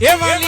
એવા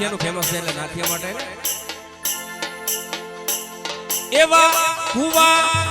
નાથિયાનું ફેમસ છે એટલે નાથિયા માટે. એવા કુવા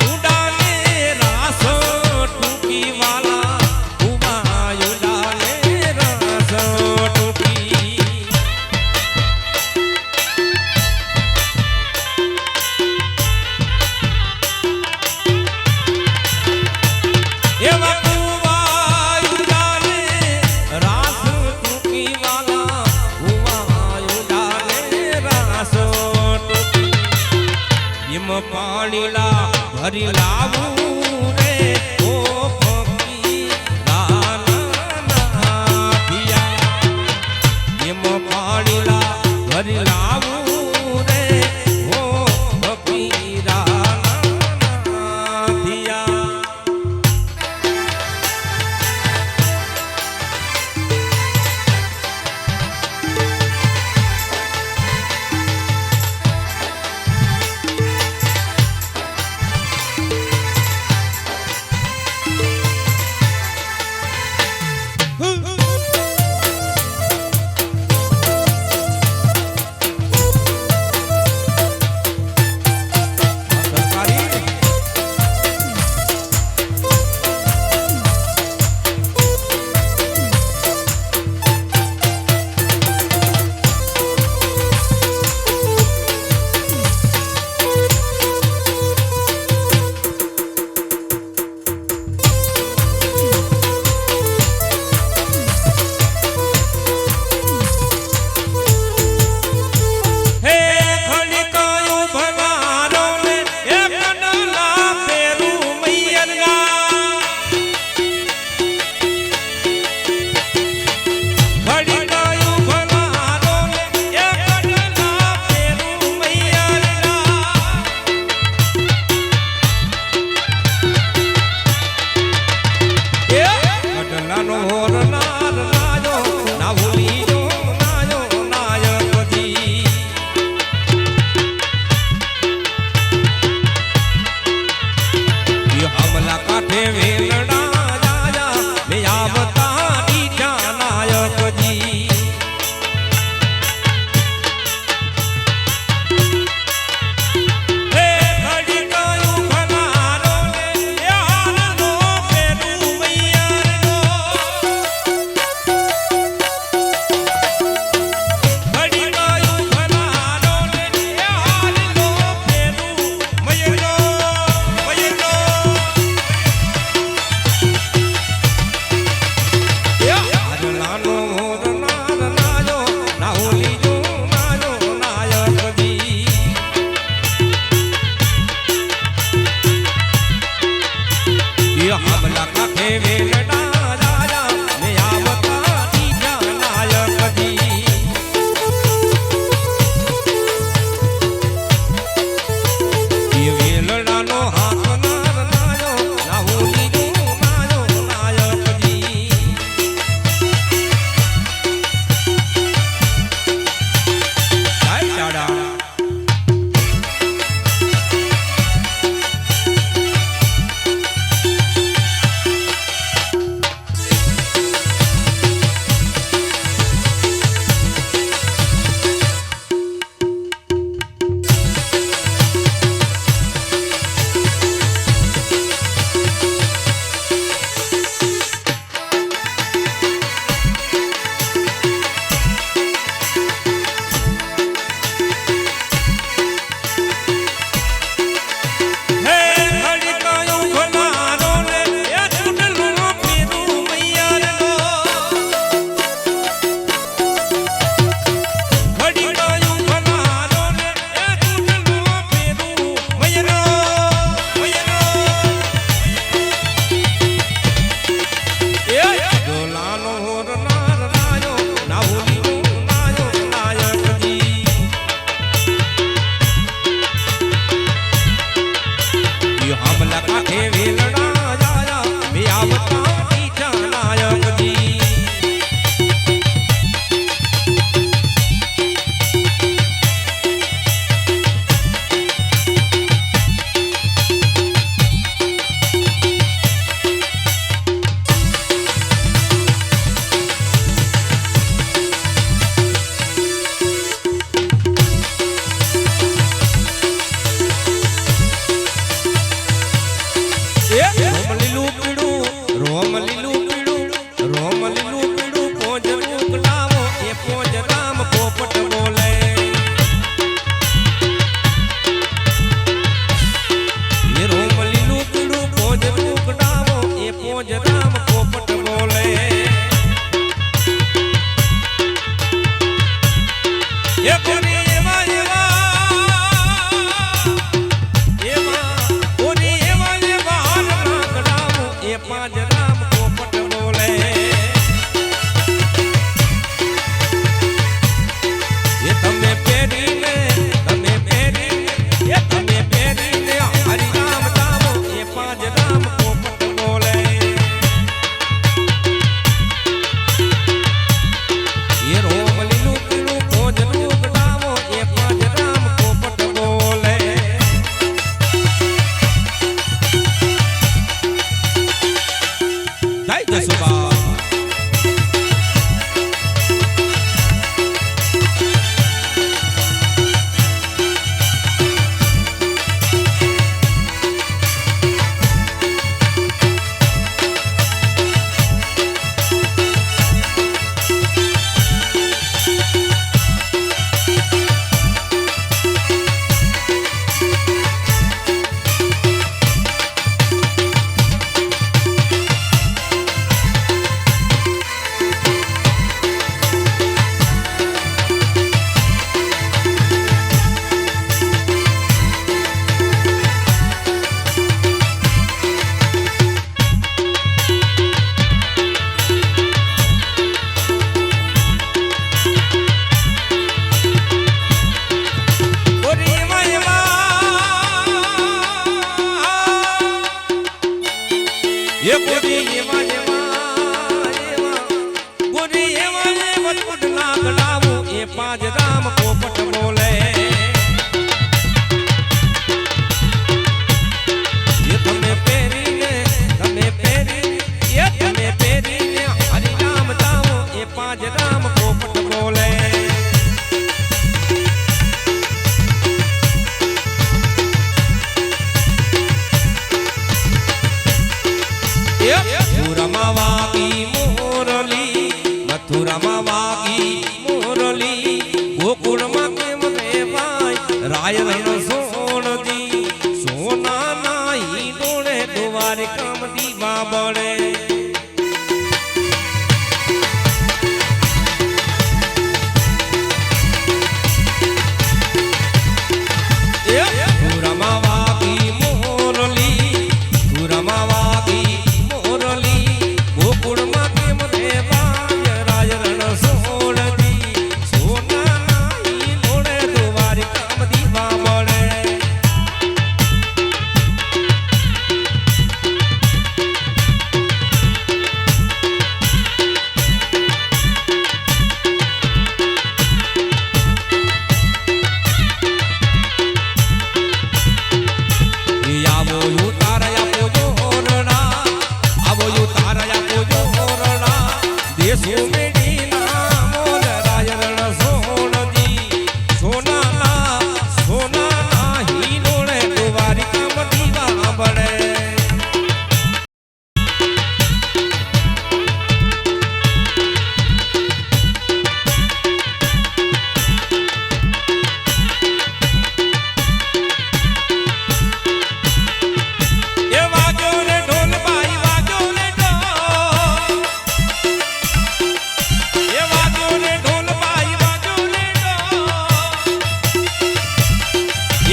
દ્વારકામતી માં બળે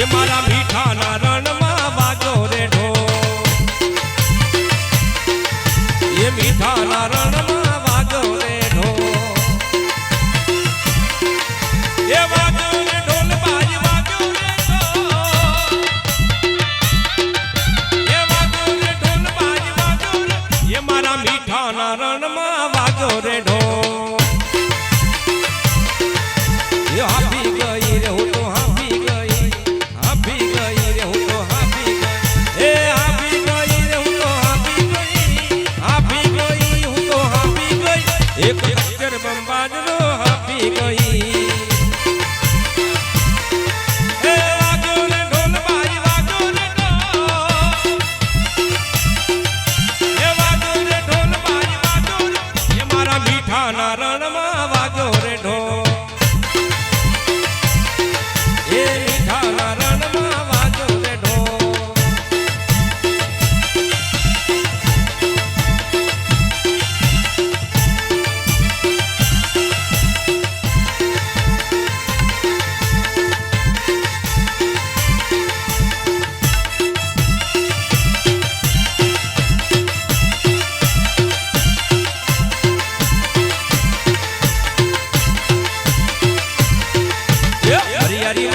એ મારા મીઠાના રણમાં Yeah.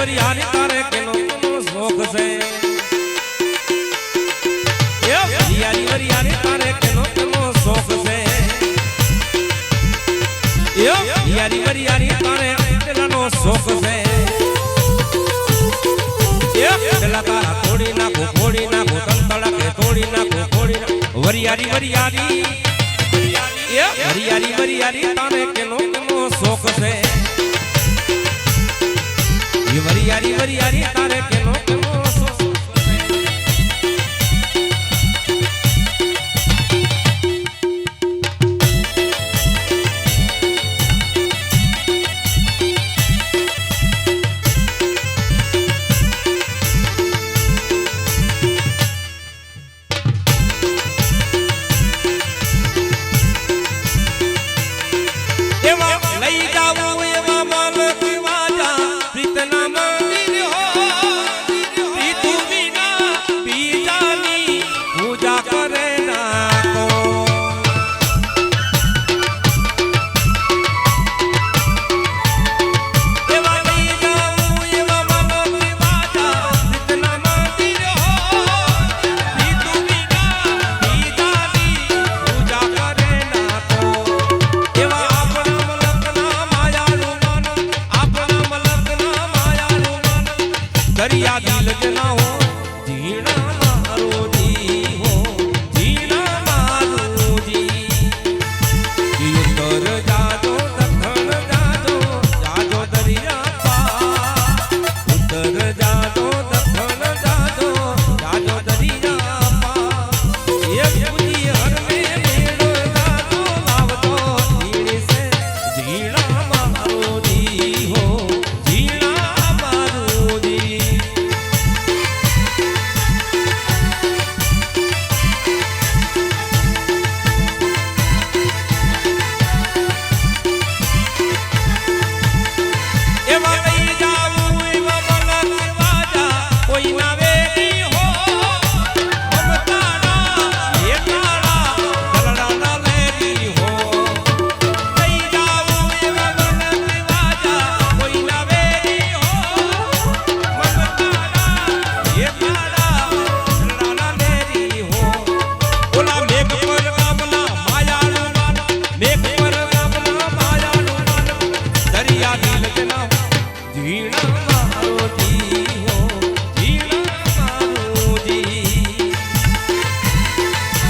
વરિયાની તારે કેનો શોખ છે? એ વરિયાની વરિયાની તારે કેનો કેનો શોખ છે? એ વરિયાની વરિયાની તારે પેલાનો શોખ છે? એ પેલા તારા તોડી નાખો ફોડી નાખો તંતળા કે તોડી નાખો ફોડી નાખો. વરિયાની વરિયાની વરિયાની વરિયાની શોખ છે? હરિયારી હરિયારી તારે કે